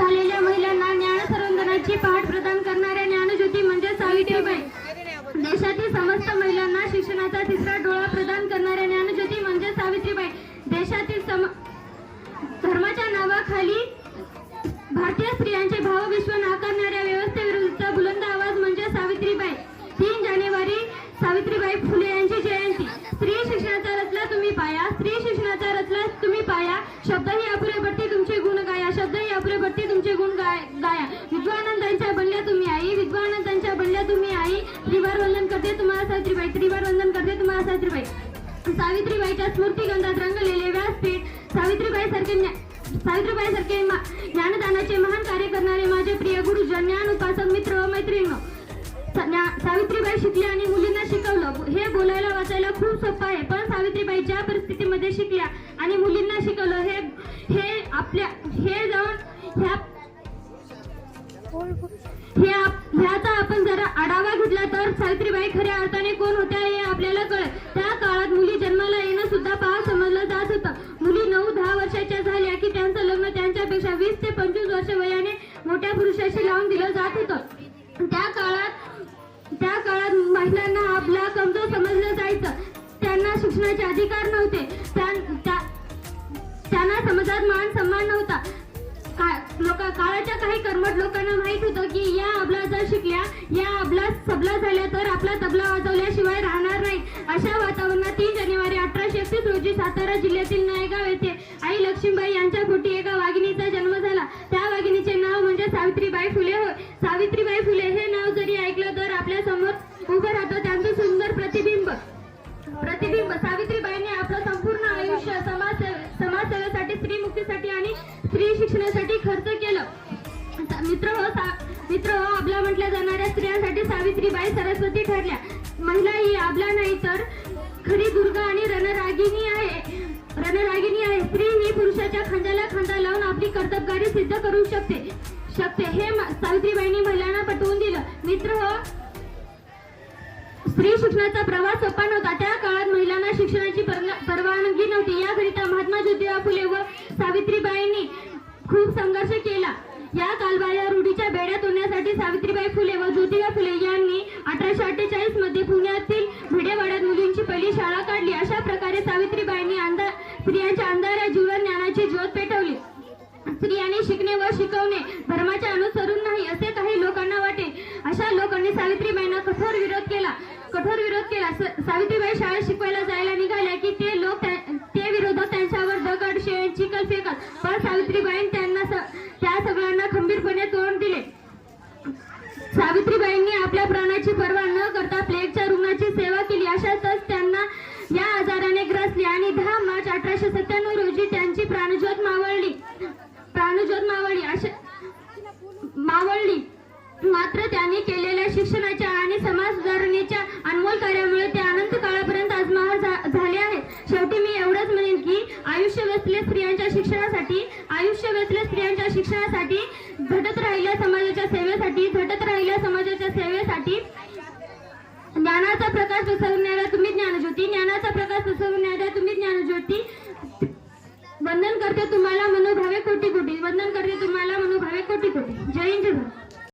झालेल्या महिलांना ज्ञान संवर्धनाची पाठ प्रदान करणाऱ्या ज्ञानज्योती म्हणजे सावित्रीबाई. देशातील समस्त महिलांना शिक्षणाचा तिसरा डोळा प्रदान करणाऱ्या ज्ञानज्योती म्हणजे सावित्रीबाई. देशातील सम धर्माच्या नावाखाली भारतीय स्त्रियांचे भावविश्व नाकारणाऱ्या व्यवस्थेविरुद्धचा बुलंद आवाज म्हणजे सावित्रीबाई. तीन जानेवारी सावित्रीबाई फुले यांची जयंती. स्त्री शिक्षणाचा रचला तुम्ही पाया. स्त्री शिक्षणाचा रचला तुम्ही पाया. शब्दही अपुरे भरती तुमचे गुण गाया शब्दही तुमचे गुण गाय- गाया. विद्वानंदांच्या बनल्या तुम्ही आई. विद्वानंदांच्या बनल्या तुम्ही आई. त्रिवार वंदन करते तुम्हाला सावित्रीबाई. त्रिवार वंदन करते तुम्हाला सावित्रीबाई. सावित्रीबाईच्या स्मृतिगंधात रंगलेले व्यासपीठ सावित्रीबाई सारखे सावित्रीबाई सारखे ज्ञानदानाचे महान कार्य करणारे माझे प्रिय गुरुजन ज्ञान उपासक मित्र व मैत्रिणी सावित्रीबाई शिकल्या आणि मुलींना शिकवलं. हे बोलायला वाचायला खूप सोपं आहे पण सावित्रीबाई ज्या परिस्थितीमध्ये शिकल्या आणि मुलींना शिकवलं हे हे आपल्या ह्या ह्याचा आपण जरा आढावा घेतला तर सावित्रीबाई खऱ्या अर्थाने कोण होत्या हे आपल्याला कळेल त्या काळात मुली जन्माला येणं सुद्धा पाहा समजलं जात होतं. मुली नऊ दहा वर्षाच्या झाल्या की त्यांचं लग्न त्यांच्यापेक्षा वीस ते पंचवीस वर्ष वयाने मोठ्या पुरुषाशी लावून दिलं जात होतं. त्या काळात त्या काळात महिलांना आपला कमजोर समजलं जायचं. त्यांना शिक्षणाचे अधिकार नव्हते. त्या- त्यांना समाजात मान सन्मान नव्हता. काळाच्या लोकांना माहीत होतं की या अबला जर शिकल्या या अबला सबला झाल्या तर आपला तबला वाजवल्याशिवाय राहणार नाही. अशा वातावरणात तीन जानेवारी अठराशे एकतीस रोजी सातारा जिल्ह्यातील नायगाव येथे आई लक्ष्मीबाई यांच्या पोटी एका वाघिणीचा जन्म झाला. त्या वाघिणीचे नाव म्हणजे सावित्रीबाई फुले होय. सावित्रीबाई फुले हे नाव जरी ऐकलं तर आपल्यासमोर उभं राहतं त्यांचं सुंदर प्रतिबिंब. प्रतिबिंब. सावित्रीबाईंनी आपलं संपूर्ण आयुष्य समाज समाजसेवेसाठी स्त्री मुक्तीसाठी आणि स्त्री शिक्षणासाठी खर्च मित्र हो मित्र हो आपल्या म्हटल्या जाणाऱ्या स्त्रियांसाठी सावित्रीबाई सरस्वती ठरल्या. महिला ही आपला नाही तर खरी दुर्गा आणि रणरागिनी आहे. रणरागिणी आहे. स्त्री ही पुरुषाच्या खांद्याला खांदा लावून आपली कर्तबगारी सिद्ध करू शकते. शकते. हे सावित्रीबाईंनी महिलांना पटवून दिलं. मित्र हो. स्त्री शिक्षणाचा प्रवास सोपा नव्हता. त्या काळात महिलांना शिक्षणाची परवानगी नव्हती. याकरिता महात्मा ज्योतिबा फुले व सावित्रीबाईंनी खूप संघर्ष केला या कालबाह्य रूढीच्या बेड्या सावित्रीबाई फुले व ज्योतिबा फुले यांनी अठराशे अठ्ठेचाळीसमध्ये पुण्यातील भिडेवाड्यात मुलींची पहिली शाळा काढली. अशा प्रकारे सावित्रीबाईंनी अंधार स्त्रियांच्या अंधाऱ्या जीवन ज्ञानाची ज्योत पेटवली. स्त्रियांनी शिकणे व शिकवणे धर्माचे अनुसरून नाही असे काही लोकांना वाटे. अशा लोकांनी सावित्रीबाईंना कठोर विरोध केला. कठोर विरोध केला. सावित्रीबाई शाळेत शिकवायला जायला निघाल्या की ते लोक ते विरोधक आयुष्य स्त्रियांच्या शिक्षणासाठी आयुष्य वेतले स्त्रियांच्या शिक्षणासाठी झटत राहिल्या समाजाच्या सेवेसाठी झटत राहिल्या समाजाच्या सेवेसाठी. ज्ञानाचा प्रकाश पसरवणाऱ्या तुम्ही ज्ञानज्योती ज्ञानाचा प्रकाश पसरवणाऱ्या तुम्ही ज्ञानज्योती. वंदन करते तुम्हाला मनोभावे कोटी कोटी वंदन करते तुम्हाला मनोभावे कोटी कोटी. जय हिंद